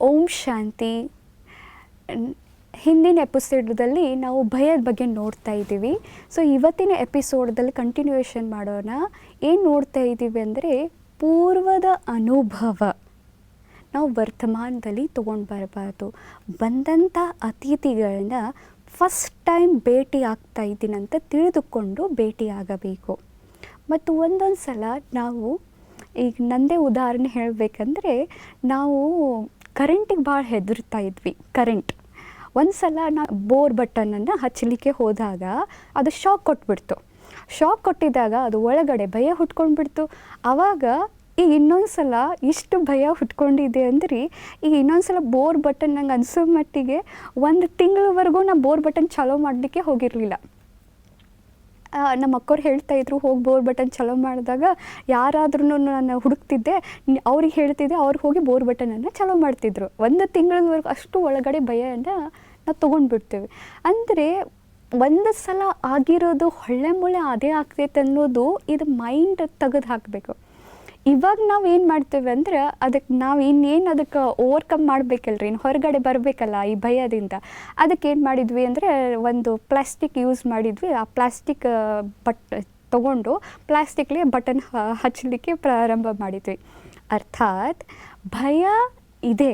ಓಂ ಶಾಂತಿ. ಹಿಂದಿನ ಎಪಿಸೋಡ್ದಲ್ಲಿ ನಾವು ಭಯದ ಬಗ್ಗೆ ನೋಡ್ತಾ ಇದ್ದೀವಿ. ಸೊ ಇವತ್ತಿನ ಎಪಿಸೋಡ್ದಲ್ಲಿ ಕಂಟಿನ್ಯೂಯೇಷನ್ ಮಾಡೋಣ. ಏನು ನೋಡ್ತಾ ಇದ್ದೀವಿ ಅಂದರೆ ಪೂರ್ವದ ಅನುಭವ. ನಾವು ವರ್ತಮಾನದಲ್ಲಿ ತೊಗೊಂಡು ಬರಬಾರ್ದು. ಬಂದಂಥ ಅತಿಥಿಗಳನ್ನ ಫಸ್ಟ್ ಟೈಮ್ ಭೇಟಿ ಆಗ್ತಾ ಇದ್ದೀನಂತ ತಿಳಿದುಕೊಂಡು ಭೇಟಿಯಾಗಬೇಕು ಮತ್ತು ಒಂದೊಂದು ಸಲ ನಾವು, ಈಗ ನಂದೇ ಉದಾಹರಣೆ ಹೇಳಬೇಕಂದ್ರೆ, ನಾವು ಕರೆಂಟಿಗೆ ಭಾಳ ಹೆದರ್ತಾ ಇದ್ವಿ, ಕರೆಂಟ್. ಒಂದು ಸಲ ನಾ ಬೋರ್ ಬಟನನ್ನು ಹಚ್ಚಲಿಕ್ಕೆ ಹೋದಾಗ ಅದು ಶಾಕ್ ಕೊಟ್ಬಿಡ್ತು. ಶಾಕ್ ಕೊಟ್ಟಿದ್ದಾಗ ಅದು ಒಳಗಡೆ ಭಯ ಹುಟ್ಕೊಂಡ್ಬಿಡ್ತು. ಆವಾಗ ಈಗ ಇನ್ನೊಂದು ಸಲ ಇಷ್ಟು ಭಯ ಹುಟ್ಕೊಂಡಿದೆ ಅಂದ್ರೆ ಈಗ ಇನ್ನೊಂದು ಸಲ ಬೋರ್ ಬಟನ್ ನಂಗೆ ಅನಿಸೋ ಮಟ್ಟಿಗೆ ಒಂದು ತಿಂಗಳವರೆಗೂ ನಾ ಬೋರ್ ಬಟನ್ ಚಾಲೋ ಮಾಡಲಿಕ್ಕೆ ಹೋಗಿರಲಿಲ್ಲ. ನಮ್ಮ ಅಕ್ಕವ್ರು ಹೇಳ್ತಾ ಇದ್ರು, ಹೋಗಿ ಬೋರ್ ಬಟನ್ ಚಲೋ ಮಾಡಿದಾಗ ಯಾರಾದ್ರೂ ನಾನು ಹುಡುಕ್ತಿದ್ದೆ. ಅವ್ರಿಗೆ ಹೇಳ್ತಿದ್ದೆ ಅವ್ರಿಗೆ ಹೋಗಿ ಬೋರ್ ಬಟನನ್ನು ಚಲೋ ಮಾಡ್ತಿದ್ರು. ಒಂದು ತಿಂಗಳವರೆಗೂ ಅಷ್ಟು ಒಳಗಡೆ ಭಯನ ನಾವು ತೊಗೊಂಡ್ಬಿಡ್ತೇವೆ. ಅಂದರೆ ಒಂದು ಸಲ ಆಗಿರೋದು, ಹೊಳ್ಳೆ ಮುಳ್ಳೆ ಅದೇ ಆಗ್ತೈತೆ ಅನ್ನೋದು ಇದು ಮೈಂಡ್ ತೆಗೆದು ಹಾಕಬೇಕು. ಇವಾಗ ನಾವು ಏನು ಮಾಡ್ತೇವೆ ಅಂದ್ರೆ ಅದಕ್ಕೆ ನಾವು ಇನ್ನೇನು ಅದಕ್ಕೆ ಓವರ್ಕಮ್ ಮಾಡಬೇಕಲ್ರಿ ಇನ್ನು ಹೊರಗಡೆ ಬರಬೇಕಲ್ಲ ಈ ಭಯದಿಂದ. ಅದಕ್ಕೆ ಏನು ಮಾಡಿದ್ವಿ ಅಂದರೆ ಒಂದು ಪ್ಲಾಸ್ಟಿಕ್ ಯೂಸ್ ಮಾಡಿದ್ವಿ. ಆ ಪ್ಲಾಸ್ಟಿಕ್ ಬಟ್, ತಗೊಂಡು ಪ್ಲಾಸ್ಟಿಕ್ಲಿ ಬಟನ್ ಹಚ್ಚಲಿಕ್ಕೆ ಪ್ರಾರಂಭ ಮಾಡಿದ್ವಿ. ಅರ್ಥಾತ್ ಭಯ ಇದೆ.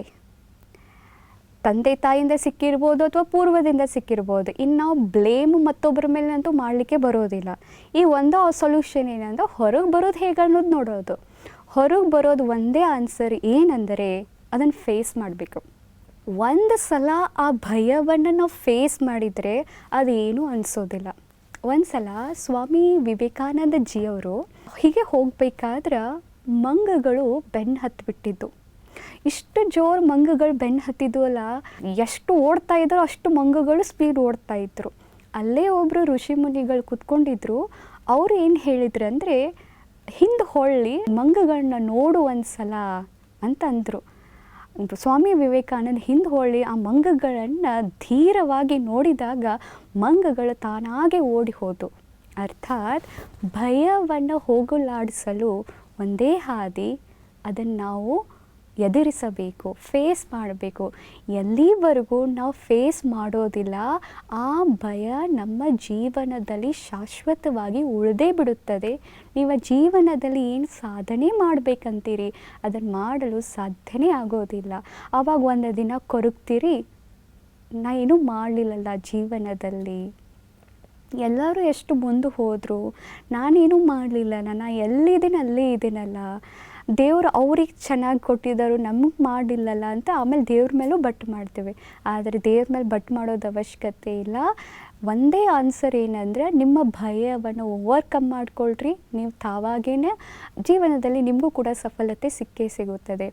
ತಂದೆ ತಾಯಿಯಿಂದ ಸಿಕ್ಕಿರ್ಬೋದು ಅಥವಾ ಪೂರ್ವದಿಂದ ಸಿಕ್ಕಿರ್ಬೋದು ಇನ್ನು ನಾವು ಬ್ಲೇಮ್ ಮತ್ತೊಬ್ಬರ ಮೇಲೆ ಅಂತೂ ಮಾಡಲಿಕ್ಕೆ ಬರೋದಿಲ್ಲ. ಈ ಒಂದು ಸೊಲ್ಯೂಷನ್ ಏನಂದ್ರೆ ಹೊರಗೆ ಬರೋದು ಹೇಗೆ ಅನ್ನೋದು ನೋಡೋದು. ಹೊರಗೆ ಬರೋದು ಒಂದೇ ಆನ್ಸರ್ ಏನಂದರೆ ಅದನ್ನು ಫೇಸ್ ಮಾಡಬೇಕು. ಒಂದು ಸಲ ಆ ಭಯವನ್ನು ನಾವು ಫೇಸ್ ಮಾಡಿದರೆ ಅದೇನು ಅನಿಸೋದಿಲ್ಲ. ಒಂದು ಸಲ ಸ್ವಾಮಿ ವಿವೇಕಾನಂದ ಜಿಯವರು ಹೀಗೆ ಹೋಗಬೇಕಾದ್ರೆ ಮಂಗಗಳು ಬೆನ್ನು ಹತ್ತಿಬಿಟ್ಟಿದ್ದು ಇಷ್ಟು ಜೋರು ಮಂಗಗಳು ಬೆನ್ನು ಹತ್ತಿದ್ವಲ್ಲ ಎಷ್ಟು ಓಡ್ತಾ ಇದ್ರು ಅಷ್ಟು ಮಂಗಗಳು ಸ್ಪೀಡ್ ಓಡ್ತಾ ಇದ್ರು. ಅಲ್ಲೇ ಒಬ್ಬರು ಋಷಿ ಮುನಿಗಳು ಕುತ್ಕೊಂಡಿದ್ರು, ಅವ್ರು ಏನು ಹೇಳಿದ್ರು ಅಂದರೆ ಹಿಂದೆ ಹೊಳ್ಳಿ ಮಂಗಗಳನ್ನ ನೋಡು ಒಂದ್ಸಲ ಅಂತ ಸ್ವಾಮಿ ವಿವೇಕಾನಂದ ಹಿಂದೆ ಹೊಳ್ಳಿ ಆ ಮಂಗಗಳನ್ನು ಧೀರವಾಗಿ ನೋಡಿದಾಗ ಮಂಗಗಳು ತಾನಾಗೆ ಓಡಿ ಹೋದವು ಅರ್ಥಾತ್ ಭಯವನ್ನು ಹೋಗಲಾಡಿಸಲು ಒಂದೇ ಹಾದಿ ಅದನ್ನು ನಾವು ಎದುರಿಸಬೇಕು ಫೇಸ್ ಮಾಡಬೇಕು. ಎಲ್ಲಿವರೆಗೂ ನಾವು ಫೇಸ್ ಮಾಡೋದಿಲ್ಲ, ಆ ಭಯ ನಮ್ಮ ಜೀವನದಲ್ಲಿ ಶಾಶ್ವತವಾಗಿ ಉಳಿದೇ ಬಿಡುತ್ತದೆ. ನೀವು ಜೀವನದಲ್ಲಿ ಏನು ಸಾಧನೆ ಮಾಡಬೇಕಂತೀರಿ? ಅದನ್ನು ಮಾಡಲು ಸಾಧ್ಯನೇ ಆಗೋದಿಲ್ಲ. ಆವಾಗ ಒಂದು ದಿನ ಕೊರಗ್ತೀರಿ, ನಾ ಏನೂ ಮಾಡಲಿಲ್ಲಲ್ಲ ಜೀವನದಲ್ಲಿ. ಎಲ್ಲರೂ ಎಷ್ಟು ಮುಂದೆ ಹೋದರು, ನಾನೇನು ಮಾಡಲಿಲ್ಲ ನಾನು ಎಲ್ಲಿದ್ದೀನಿ, ಅಲ್ಲೇ ಇದ್ದೀನಲ್ಲ. ದೇವರು ಅವ್ರಿಗೆ ಚೆನ್ನಾಗಿ ಕೊಟ್ಟಿದ್ದಾರು ನಮಗೆ ಮಾಡಿಲ್ಲಲ್ಲ ಅಂತ ಆಮೇಲೆ ದೇವ್ರ ಮೇಲೂ ಬಟ್ ಮಾಡ್ತೇವೆ. ಆದರೆ ದೇವ್ರ ಮೇಲೆ ಬಟ್ ಮಾಡೋದು ಅವಶ್ಯಕತೆ ಇಲ್ಲ. ಒಂದೇ ಆನ್ಸರ್ ಏನಂದರೆ ನಿಮ್ಮ ಭಯವನ್ನು ಓವರ್ಕಮ್ ಮಾಡಿಕೊಳ್ಳ್ರಿ ನೀವು ತಾವಾಗೇ ಜೀವನದಲ್ಲಿ ನಿಮಗೂ ಕೂಡ ಸಫಲತೆ ಸಿಕ್ಕೇ ಸಿಗುತ್ತದೆ.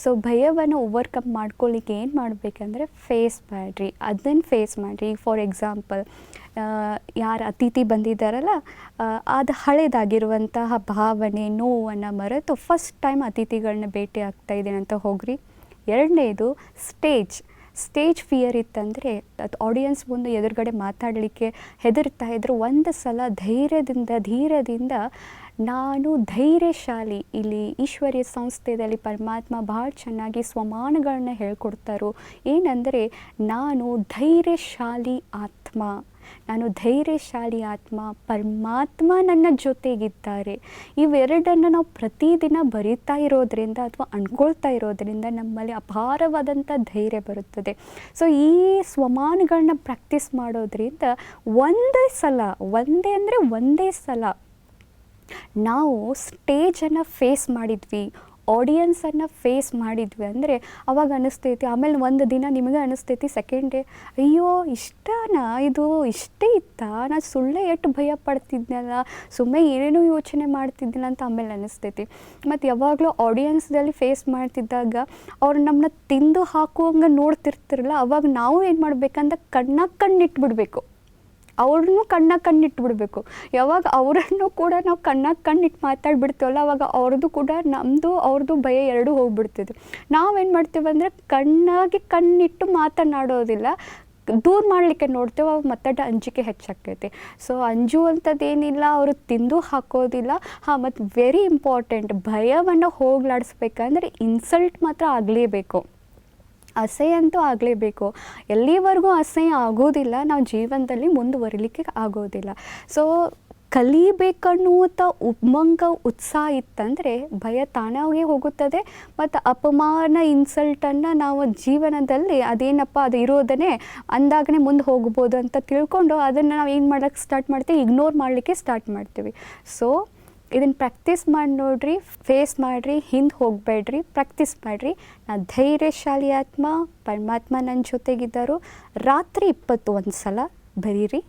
ಸೊ ಭಯವನ್ನು ಓವರ್ಕಮ್ ಮಾಡ್ಕೊಳ್ಳಿಕ್ಕೆ ಏನು ಮಾಡಬೇಕಂದ್ರೆ ಫೇಸ್ ಮಾಡಿರಿ. ಅದನ್ನು ಫೇಸ್ ಮಾಡಿರಿ. ಫಾರ್ ಎಕ್ಸಾಂಪಲ್ ಯಾರು ಅತಿಥಿ ಬಂದಿದ್ದಾರಲ್ಲ ಅದು ಹಳೇದಾಗಿರುವಂತಹ ಭಾವನೆ, ನೋವನ್ನು ಮರೆತು ಫಸ್ಟ್ ಟೈಮ್ ಅತಿಥಿಗಳನ್ನ ಭೇಟಿ ಆಗ್ತಾ ಇದ್ದೀನಿ ಅಂತ ಹೋಗ್ರಿ. ಎರಡನೇದು ಸ್ಟೇಜ್ ಸ್ಟೇಜ್ ಫಿಯರ್ ಇತ್ತಂದರೆ ಅದು ಆಡಿಯನ್ಸ್ ಮುಂದೆ ಎದುರುಗಡೆ ಮಾತಾಡಲಿಕ್ಕೆ ಹೆದರ್ತಾ ಇದ್ದರು ಒಂದು ಸಲ ಧೈರ್ಯದಿಂದ, ಧೀರದಿಂದ ನಾನು ಧೈರ್ಯಶಾಲಿ, ಇಲ್ಲಿ ಈಶ್ವರ್ಯ ಸಂಸ್ಥೆಯಲ್ಲಿ ಪರಮಾತ್ಮ ಭಾಳ ಚೆನ್ನಾಗಿ ಸ್ವಮಾನಗಳನ್ನ ಹೇಳ್ಕೊಡ್ತಾರೋ. ಏನಂದರೆ, ನಾನು ಧೈರ್ಯಶಾಲಿ ಆತ್ಮ. ನಾನು ಧೈರ್ಯಶಾಲಿ ಆತ್ಮ, ಪರಮಾತ್ಮ ನನ್ನ ಜೊತೆಗಿದ್ದಾರೆ. ಇವೆರಡನ್ನು ನಾವು ಪ್ರತಿದಿನ ಬರಿತಾ ಇರೋದ್ರಿಂದ ಅಥವಾ ಅಂದ್ಕೊಳ್ತಾ ಇರೋದ್ರಿಂದ ನಮ್ಮಲ್ಲಿ ಅಪಾರವಾದಂಥ ಧೈರ್ಯ ಬರುತ್ತದೆ. ಸೊ ಈ ಸ್ವಮಾನಗಳನ್ನ ಪ್ರಾಕ್ಟೀಸ್ ಮಾಡೋದ್ರಿಂದ ಒಂದೇ ಸಲ, ಒಂದೇ ಅಂದರೆ ಒಂದೇ ಸಲ ನಾವು ಸ್ಟೇಜನ್ನು ಫೇಸ್ ಮಾಡಿದ್ವಿ. ಆಡಿಯನ್ಸನ್ನು ಫೇಸ್ ಮಾಡಿದ್ವಿ ಅಂದರೆ ಅವಾಗ ಅನಿಸ್ತೈತಿ, ಆಮೇಲೆ ಒಂದು ದಿನ ನಿಮಗೆ ಅನಿಸ್ತೈತಿ ಸೆಕೆಂಡ್ ಡೇ ಅಯ್ಯೋ ಇಷ್ಟನಾ ಇದು ಇಷ್ಟೇ ಇತ್ತಾ? ನಾನು ಸುಳ್ಳೆ ಎಷ್ಟು ಭಯ ಪಡ್ತಿದ್ನಲ್ಲ ಸುಮ್ಮನೆ ಏನೇನೋ ಯೋಚನೆ ಮಾಡ್ತಿದ್ದಿಲ್ಲ ಅಂತ ಆಮೇಲೆ ಅನಿಸ್ತೈತಿ. ಮತ್ತು ಯಾವಾಗಲೂ ಆಡಿಯನ್ಸ್ದಲ್ಲಿ ಫೇಸ್ ಮಾಡ್ತಿದ್ದಾಗ ಅವ್ರು ನಮ್ಮನ್ನ ತಿಂದು ಹಾಕುವಂಗೆ ನೋಡ್ತಿರ್ತಿರಲ್ಲ, ಅವಾಗ ನಾವು ಏನು ಮಾಡ್ಬೇಕಂದ್ರೆ ಕಣ್ಣಾಗ ಕಣ್ಣಿಟ್ಬಿಡ್ಬೇಕು. ಅವ್ರನ್ನೂ ಕಣ್ಣಾಗ ಕಣ್ಣಿಟ್ಬಿಡ್ಬೇಕು. ಯಾವಾಗ ಅವರನ್ನು ಕೂಡ ನಾವು ಕಣ್ಣಾಗ ಕಣ್ಣಿಟ್ಟು ಮಾತಾಡ್ಬಿಡ್ತೀವಲ್ಲ, ಅವಾಗ ಅವ್ರದ್ದು ಕೂಡ ನಮ್ಮದು ಅವ್ರದ್ದು ಭಯ ಎರಡೂ ಹೋಗ್ಬಿಡ್ತಿದ್ವು ನಾವೇನು ಮಾಡ್ತೀವಿ ಅಂದರೆ ಕಣ್ಣಾಗಿ ಕಣ್ಣಿಟ್ಟು ಮಾತನಾಡೋದಿಲ್ಲ. ದೂರ ಮಾಡಲಿಕ್ಕೆ ನೋಡ್ತೇವೆ, ಅವಾಗ ಮತ್ತಟ ಅಂಜಿಕೆ ಹೆಚ್ಚಾಕೈತಿ ಸೊ ಅಂಜುವಂಥದ್ದೇನಿಲ್ಲ ಅವರು ತಿಂದು ಹಾಕೋದಿಲ್ಲ. ಹಾಂ, ಮತ್ತು ವೆರಿ ಇಂಪಾರ್ಟೆಂಟ್ ಭಯವನ್ನು ಹೋಗ್ಲಾಡಿಸ್ಬೇಕಂದ್ರೆ ಇನ್ಸಲ್ಟ್ ಮಾತ್ರ ಆಗಲೇಬೇಕು. ಅಸಹ್ಯ ಅಂತೂ ಆಗಲೇಬೇಕು. ಎಲ್ಲಿವರೆಗೂ ಅಸಹ್ಯ ಆಗೋದಿಲ್ಲ, ನಾವು ಜೀವನದಲ್ಲಿ ಮುಂದುವರಿಲಿಕ್ಕೆ ಆಗೋದಿಲ್ಲ. ಸೊ ಕಲಿಬೇಕನ್ನುವಂಥ ಉಮ್ಮಂಗ ಉತ್ಸಾಹ ಇತ್ತಂದರೆ ಭಯ ತಾನಾಗೆ ಹೋಗುತ್ತದೆ. ಮತ್ತು ಅಪಮಾನ ಇನ್ಸಲ್ಟನ್ನು ನಾವು ಜೀವನದಲ್ಲಿ ಅದೇನಪ್ಪ ಅದು ಇರೋದನ್ನೇ ಅಂದಾಗನೇ ಮುಂದೆ ಹೋಗ್ಬೋದು ಅಂತ ತಿಳ್ಕೊಂಡು ಅದನ್ನು ನಾವು ಏನು ಮಾಡೋಕ್ಕೆ ಸ್ಟಾರ್ಟ್ ಮಾಡ್ತೀವಿ? ಇಗ್ನೋರ್ ಮಾಡಲಿಕ್ಕೆ ಸ್ಟಾರ್ಟ್ ಮಾಡ್ತೀವಿ. ಸೊ ಇದನ್ನು ಪ್ರಾಕ್ಟೀಸ್ ಮಾಡಿ ನೋಡ್ರಿ ಫೇಸ್ ಮಾಡಿರಿ, ಹಿಂದೆ ಹೋಗಬೇಡ್ರಿ ಪ್ರಾಕ್ಟೀಸ್ ಮಾಡಿರಿ. ನಾ ಧೈರ್ಯಶಾಲಿ ಆತ್ಮ, ಪರಮಾತ್ಮ ನನ್ನ ಜೊತೆಗಿದ್ದರು. ರಾತ್ರಿ ಇಪ್ಪತ್ತೊಂದು ಸಲ ಬರೀರಿ.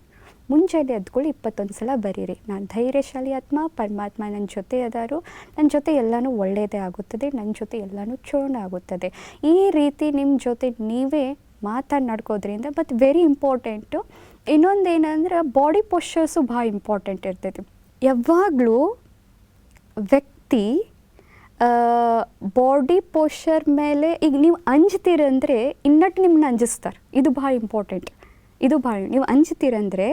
ಮುಂಜಾನೆ ಎದ್ಕೊಳ್ಳಿ ಇಪ್ಪತ್ತೊಂದು ಸಲ ಬರೀರಿ. ನಾನು ಧೈರ್ಯಶಾಲಿ ಆತ್ಮ, ಪರಮಾತ್ಮ ನನ್ನ ಜೊತೆ ಅದಾರು. ನನ್ನ ಜೊತೆ ಎಲ್ಲನೂ ಒಳ್ಳೆಯದೇ ಆಗುತ್ತದೆ ನನ್ನ ಜೊತೆ ಎಲ್ಲನೂ ಚೋಣ ಆಗುತ್ತದೆ. ಈ ರೀತಿ ನಿಮ್ಮ ಜೊತೆ ನೀವೇ ಮಾತನಾಡ್ಕೋದ್ರಿಂದ ಬಟ್ ವೆರಿ ಇಂಪಾರ್ಟೆಂಟು ಇನ್ನೊಂದು ಏನಂದ್ರೆ ಬಾಡಿ ಪೋಶ್ಚರ್ಸು ಭಾಳ ಇಂಪಾರ್ಟೆಂಟ್ ಇರ್ತೈತಿ. ಯಾವಾಗಲೂ ವ್ಯಕ್ತಿ ಬಾಡಿ ಪೋಶ್ಚರ್ ಮೇಲೆ ಈಗ ನೀವು ಅಂಜ್ತೀರಂದರೆ ಇನ್ನಟ್ಟು ನಿಮ್ಮನ್ನ ಅಂಜಿಸ್ತಾರೆ. ಇದು ಭಾಳ ಇಂಪಾರ್ಟೆಂಟ್ ಇದು ಭಾಳ ನೀವು ಅಂಜ್ತೀರಂದರೆ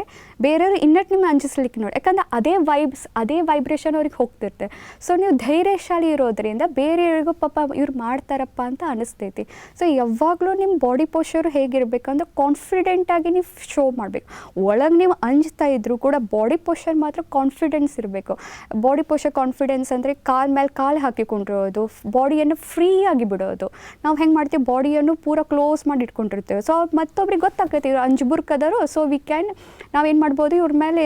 ಬೇರೆಯವರು ಇನ್ನಟ್ಟು ನಿಮ್ಮ ಅಂಜಿಸ್ಲಿಕ್ಕೆ ನೋಡಿ. ಯಾಕಂದ್ರೆ ಅದೇ ವೈಬ್ಸ್ ಅದೇ ವೈಬ್ರೇಷನ್ ಅವ್ರಿಗೆ ಹೋಗ್ತಿರ್ತೆ ಸೊ ನೀವು ಧೈರ್ಯಶಾಲಿ ಇರೋದ್ರಿಂದ ಬೇರೆಯವ್ರಿಗೂ ಪಾಪ ಇವ್ರು ಮಾಡ್ತಾರಪ್ಪ ಅಂತ ಅನಿಸ್ತೈತಿ. ಸೊ ಯಾವಾಗಲೂ ನಿಮ್ಮ ಬಾಡಿ ಪೋಶ್ಚರು ಹೇಗಿರಬೇಕಂದ್ರೆ ಕಾನ್ಫಿಡೆಂಟಾಗಿ ನೀವು ಶೋ ಮಾಡಬೇಕು. ಒಳಗೆ ನೀವು ಅಂಜ್ತಾ ಇದ್ದರೂ ಕೂಡ ಬಾಡಿ ಪೋಶರ್ ಮಾತ್ರ ಕಾನ್ಫಿಡೆನ್ಸ್ ಇರಬೇಕು. ಬಾಡಿ ಪೋಶರ್ ಕಾನ್ಫಿಡೆನ್ಸ್ ಅಂದರೆ ಕಾಲ್ ಮೇಲೆ ಕಾಲು ಹಾಕಿಕೊಂಡಿರೋದು ಬಾಡಿಯನ್ನು ಫ್ರೀಯಾಗಿ ಬಿಡೋದು. ನಾವು ಹೆಂಗೆ ಮಾಡ್ತೀವಿ? ಬಾಡಿಯನ್ನು ಪೂರ ಕ್ಲೋಸ್ ಮಾಡಿ ಇಟ್ಕೊಂಡಿರ್ತೇವೆ. ಸೊ ಮತ್ತೊಬ್ರಿಗೆ ಗೊತ್ತಾಗ್ತೈತಿ, ಇವ್ರು ಬುರ್ಕದರು ಸೊ ವಿ ಕ್ಯಾನ್ ನಾವೇನು ಮಾಡ್ಬೋದು, ಇವ್ರ ಮೇಲೆ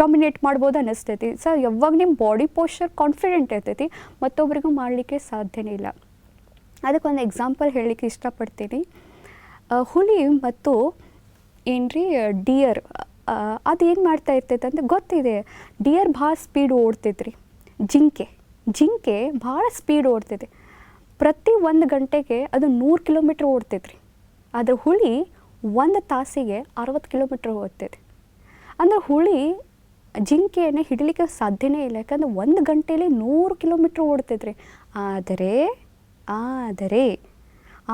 ಡಾಮಿನೇಟ್ ಮಾಡ್ಬೋದು ಅನ್ನಿಸ್ತೈತಿ. ಸೊ ಯಾವಾಗ ನಿಮ್ಮ ಬಾಡಿ ಪೋಶರ್ ಕಾನ್ಫಿಡೆಂಟ್ ಇರ್ತೈತಿ, ಮತ್ತೊಬ್ರಿಗೂ ಮಾಡಲಿಕ್ಕೆ ಸಾಧ್ಯನೇ ಇಲ್ಲ. ಅದಕ್ಕೊಂದು ಎಕ್ಸಾಂಪಲ್ ಹೇಳಲಿಕ್ಕೆ ಇಷ್ಟಪಡ್ತೀನಿ. ಹುಲಿ ಮತ್ತು ಏನ್ರಿ ಡಿಯರ್ ಅದು ಏನು ಮಾಡ್ತಾ ಇರ್ತೈತೆ ಅಂತ ಗೊತ್ತಿದೆ. ಡಿಯರ್ ಭಾಳ ಸ್ಪೀಡ್ ಓಡ್ತೈತ್ರಿ. ಜಿಂಕೆ ಜಿಂಕೆ ಭಾಳ ಸ್ಪೀಡ್ ಓಡ್ತೈತೆ. ಪ್ರತಿ ಒಂದು ಗಂಟೆಗೆ ಅದು ನೂರು ಕಿಲೋಮೀಟ್ರ್ ಓಡ್ತೈತ್ರಿ. ಆದರೆ ಹುಳಿ ಒಂದು ತಾಸಿಗೆ ಅರವತ್ತು ಕಿಲೋಮೀಟ್ರ್ ಓದ್ತೈತೆ ಅಂದರೆ ಹುಳಿ ಜಿಂಕೆಯನ್ನು ಹಿಡಲಿಕ್ಕೆ ಸಾಧ್ಯನೇ ಇಲ್ಲ. ಯಾಕಂದ್ರೆ ಒಂದು ಗಂಟೆಯಲ್ಲಿ ನೂರು ಕಿಲೋಮೀಟ್ರ್ ಓಡ್ತೈತ್ರಿ. ಆದರೆ ಆದರೆ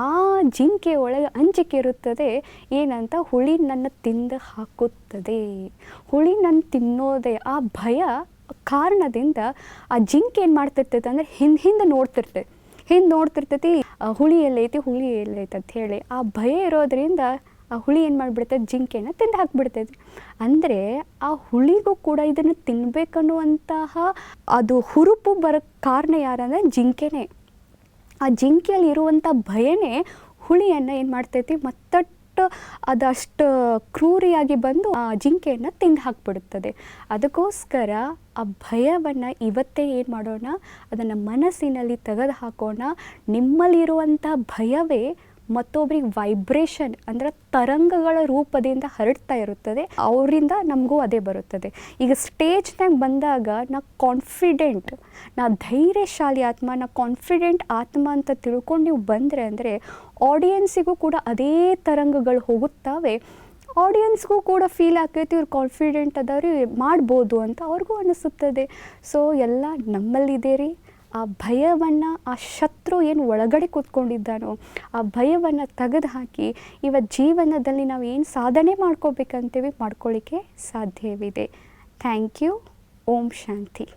ಆ ಜಿಂಕೆ ಒಳಗೆ ಅಂಜಿಕೆ ಇರುತ್ತದೆ ಏನಂತ? ಹುಳಿ ನನ್ನ ತಿಂದು ಹಾಕುತ್ತದೆ. ಹುಳಿ ನನ್ನ ತಿನ್ನೋದೇ ಆ ಭಯ ಕಾರಣದಿಂದ ಆ ಜಿಂಕೆ ಏನು ಮಾಡ್ತಿರ್ತೈತೆ ಅಂದರೆ ಹಿಂದೆ ಹಿಂದೆ ನೋಡ್ತಿರ್ತೈತೆ. ಹಿಂದೆ ನೋಡ್ತಿರ್ತೈತಿ ಹುಳಿ ಎಲ್ಲೈತಿ ಹುಳಿ ಎಲ್ಲೈತಿ ಅಂತ ಹೇಳಿ. ಆ ಭಯ ಇರೋದ್ರಿಂದ ಆ ಹುಳಿ ಏನು ಮಾಡಿಬಿಡ್ತೈತೆ? ಜಿಂಕೆನ ತಿಂದು ಹಾಕ್ಬಿಡ್ತೈತಿ. ಅಂದರೆ ಆ ಹುಳಿಗೂ ಕೂಡ ಇದನ್ನು ತಿನ್ಬೇಕನ್ನುವಂತಹ ಅದು ಹುರುಪು ಬರೋಕ್ಕೆ ಕಾರಣ ಯಾರಂದ್ರೆ ಜಿಂಕೆನೇ. ಆ ಜಿಂಕೆಯಲ್ಲಿ ಇರುವಂಥ ಭಯನೇ ಹುಳಿಯನ್ನು ಏನು ಮಾಡ್ತೈತಿ? ಮತ್ತಷ್ಟು ಅದಷ್ಟು ಕ್ರೂರಿಯಾಗಿ ಬಂದು ಆ ಜಿಂಕೆಯನ್ನು ತಿಂದು ಹಾಕ್ಬಿಡುತ್ತದೆ. ಅದಕ್ಕೋಸ್ಕರ ಆ ಭಯವನ್ನು ಇವತ್ತೇ ಏನು ಮಾಡೋಣ? ಅದನ್ನು ಮನಸ್ಸಿನಲ್ಲಿ ತೆಗೆದು ಹಾಕೋಣ. ನಿಮ್ಮಲ್ಲಿರುವಂಥ ಭಯವೇ ಮತ್ತೊಬ್ರಿಗೆ ವೈಬ್ರೇಷನ್ ಅಂದರೆ ತರಂಗಗಳ ರೂಪದಿಂದ ಹರಡ್ತಾ ಇರುತ್ತದೆ, ಅವರಿಂದ ನಮಗೂ ಅದೇ ಬರುತ್ತದೆ. ಈಗ ಸ್ಟೇಜ್ನಾಗ ಬಂದಾಗ ನಾ ಕಾನ್ಫಿಡೆಂಟ್ ನಾ ಧೈರ್ಯಶಾಲಿ ಆತ್ಮ, ನಾ ಕಾನ್ಫಿಡೆಂಟ್ ಆತ್ಮ ಅಂತ ತಿಳ್ಕೊಂಡು ನೀವು ಬಂದರೆ ಅಂದರೆ ಆಡಿಯನ್ಸಿಗೂ ಕೂಡ ಅದೇ ತರಂಗಗಳು ಹೋಗುತ್ತವೆ. ಆಡಿಯನ್ಸ್ಗೂ ಕೂಡ ಫೀಲ್ ಆಕೈತಿ ಇವ್ರು ಕಾನ್ಫಿಡೆಂಟ್ ಅದಾವ್ರಿ, ಮಾಡ್ಬೋದು ಅಂತ ಅವ್ರಿಗೂ ಅನಿಸುತ್ತದೆ. ಸೊ ಎಲ್ಲ ನಮ್ಮಲ್ಲಿದೆ ರೀ. ಆ ಭಯವನ್ನು ಆ ಶತ್ರು ಏನು ಒಳಗಡೆ ಕೂತ್ಕೊಂಡಿದ್ದಾನೋ ಆ ಭಯವನ್ನು ತೆಗೆದು ಇವತ್ತು ಜೀವನದಲ್ಲಿ ನಾವು ಏನು ಸಾಧನೆ ಮಾಡ್ಕೋಬೇಕಂತೀವಿ ಮಾಡ್ಕೊಳ್ಳಿಕ್ಕೆ ಸಾಧ್ಯವಿದೆ. ಥ್ಯಾಂಕ್ ಯು ಓಂ ಶಾಂತಿ.